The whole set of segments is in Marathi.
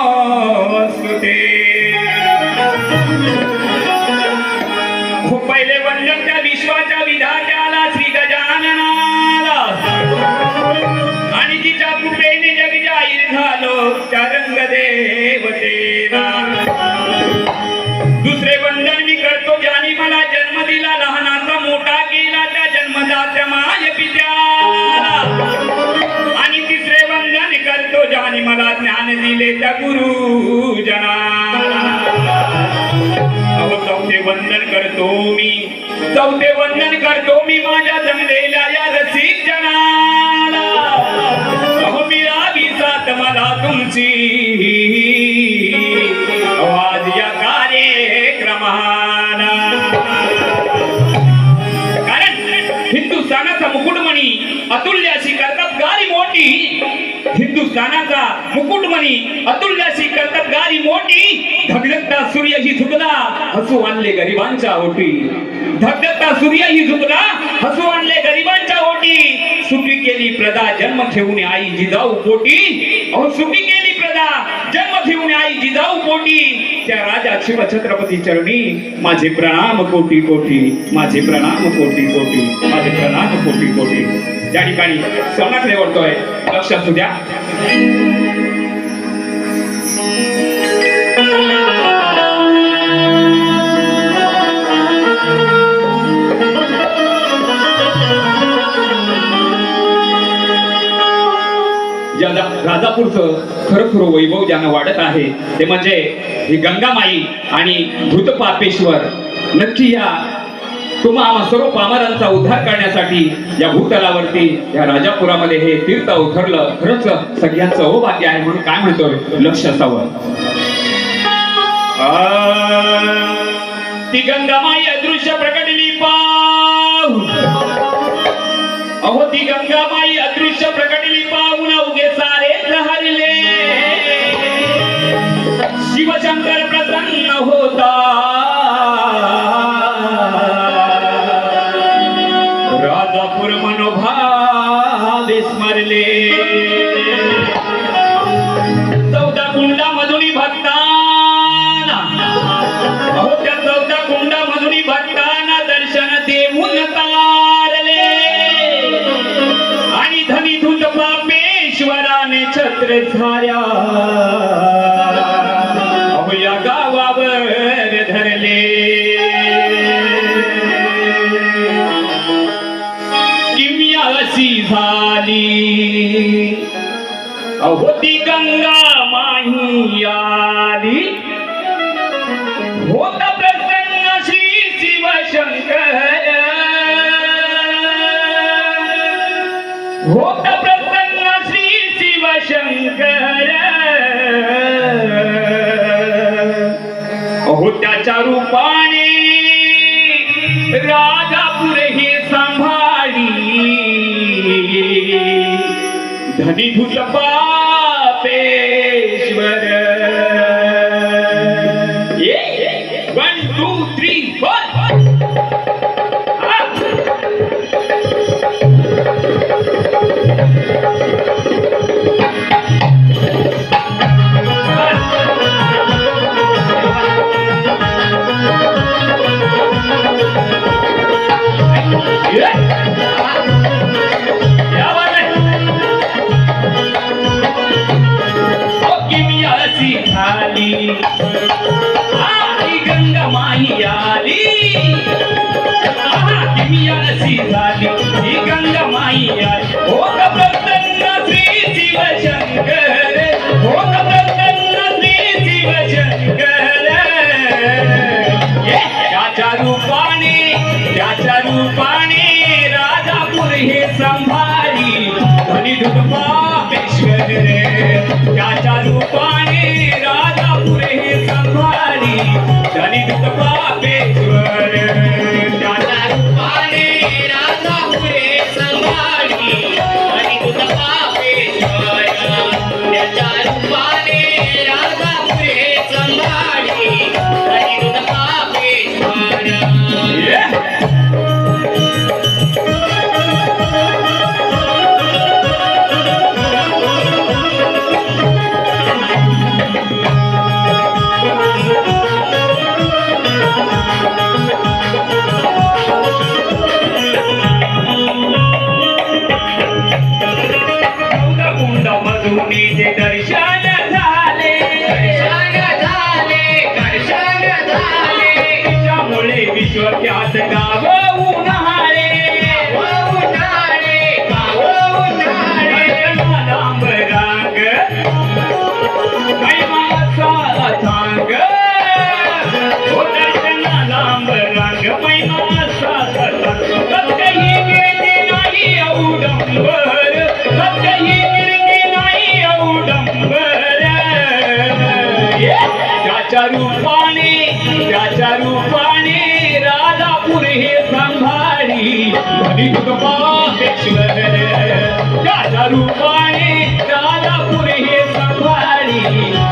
नमोस्तुते खूप पहिले वंदन त्या विश्वाच्या विधात्याला श्री गजाननाला. आणि तिच्या कृपेने जग जाहीर झालो त्या रंग देवतेला त्यांनी मला ज्ञान दिले त्या गुरुजनाला अहो चौथे वंदन करतो मी. चौथे वंदन करतो मी माझ्या जमलेल्या या रसिक जनाला अहो मिळावी सात मला तुमची. आवाज या कार्यक्रमाला. कारण हिंदुस्थानाचा मुकुटमणी अतुल्य अशी करतात गाडी मोठी. हिंदुस्थानाचा मुकुटमणी अतुल्य करतात कर्तबगारी मोठी. धगधगता सूर्य ही झुकला हसू आणले गरिबांच्या ओटी. धगधगता सूर्य ही झुकला हसू आणले गरिबांच्या ओटी. सुपी केली प्रदा जन्म ठेवून आई जिजाऊ पोटी. अहो सुपी केली प्रदा जन्म ठेवून आई जिजाऊ पोटी. त्या राजा शिव छत्रपती चरणी माझे प्रणाम कोटी कोटी माझे प्रणाम कोटी कोटी माझे प्रणाम कोटी कोटी. त्या ठिकाणी सोनाकडे वळतोय लक्षात असू द्या. या राजापूरचं खरं खरं वैभव ज्यानं वाढत आहे ते म्हणजे ही गंगामाई आणि भूतपापेश्वर. नक्की या तुम्हा आम्हा सर्व पामरांचा उद्धार करण्यासाठी या भूतलावरती या राजापुरामध्ये हे तीर्थ उतरलं. खरंच सगळ्यांचं अहोभाग्य आहे म्हणून काय म्हणतोय लक्ष असावं. ती गंगामाई अदृश्य प्रकार पापेश्वराने अहो गावावर धरले. किमया अशी झाली. अहो ती गंगा माही आली. होत प्रसन्न श्री शिवशंकर होत त्याच्या रूपाने राजापूर हे सांभाळी धनी धुतपा संभाळी धनी पापेश्वर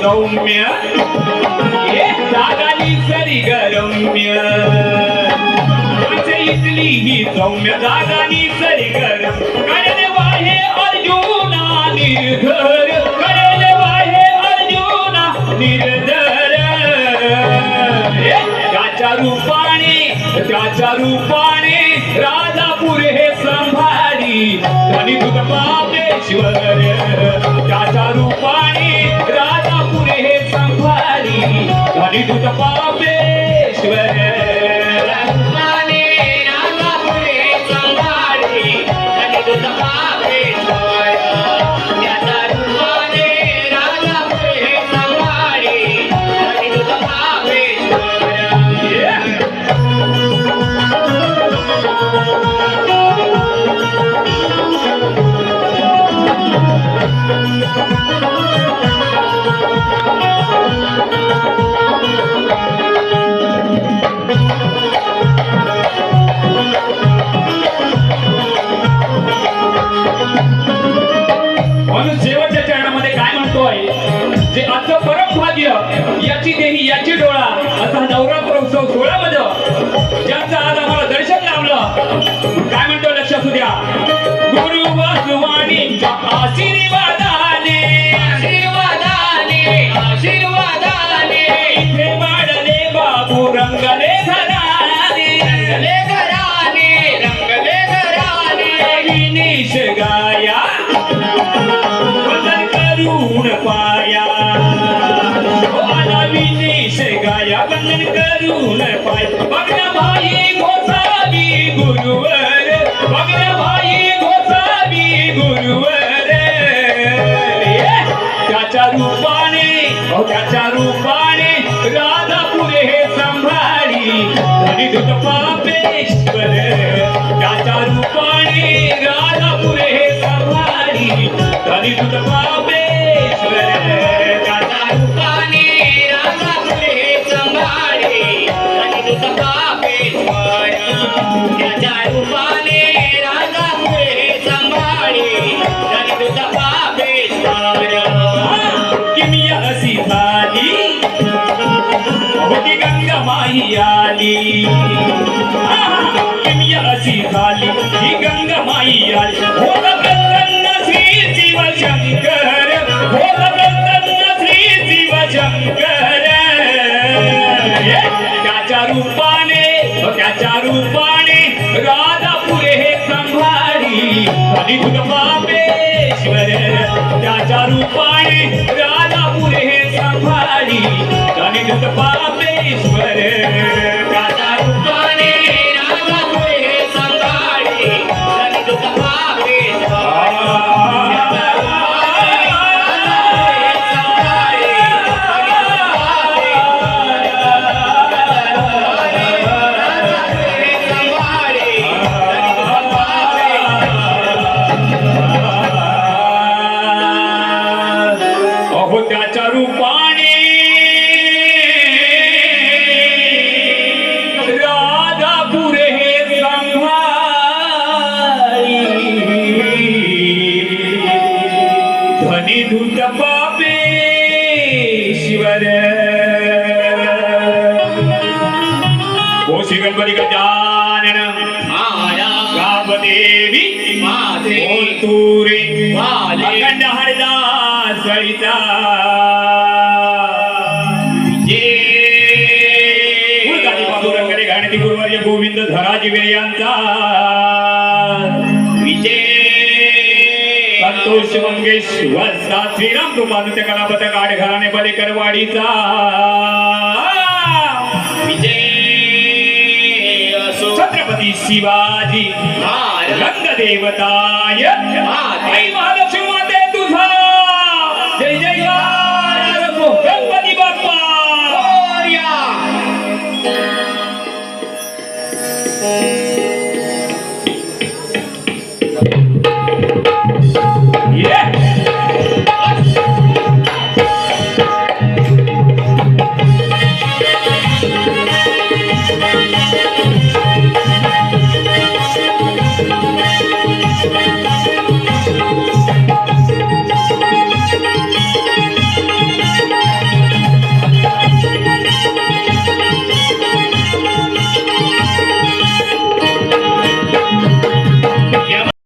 सौम्य। ये जागाली सरी गरम्य। माझ्या इथली ही सौम्य जागाली सरी गरम। कळले वाहे अर्जुना निर्धर। कळले वाहे अर्जुना निर्धर। त्याच्या रूपाने त्याच्या रूपाने राजापूर हे संभारी धनी तुझ पापेश्वर त्याच्या रूपाने धनी तुझ पापेश्वर रूपाने आजचं परम भाग्य याची देही याची डोळा असा नवरात्र उत्सव ज्यांचं आज आम्हाला दर्शन लावलं काय म्हणतो लक्ष असू द्या? गुरु वासुवाणींच्या आशीर्वादाने आशीर्वादाने आशीर्वादाने. इथे वाढले बाबू रंगले घराने रंगले घराने रंगले घराने विनेश गाया. करून पाया विनेश गाया वंदन करून पाय बघना भाई गोसावी गुरुवर बघना भाई गोसावी गुरुवर। त्याच्या रूपाने त्याच्या रूपाने राधापुरे हे संभाळी। धनी दूत पापेश्वर माई आली किमिया अशी झाली ही गंगा माई आली हो प्रसन्न श्री शिवशंकर हो प्रसन्न श्री शिवशंकर. ये, त्याच्या रूपाने त्याच्या रूपाने राधापुरे हे संभारी आणि तुझ पापेश्वर त्याच्या रूपाने राधापुरे महाराज गावदेवी माझे तुरे वाले. अखंड हरिदास सरिता गोविंद धराजी वेळे यांचा संतोष मंगेश वस्ता श्रीराम कृपादत्य कलापत गाड घराणे बलेकर वाडीचा. छत्रपती शिवाजी. தேவதாய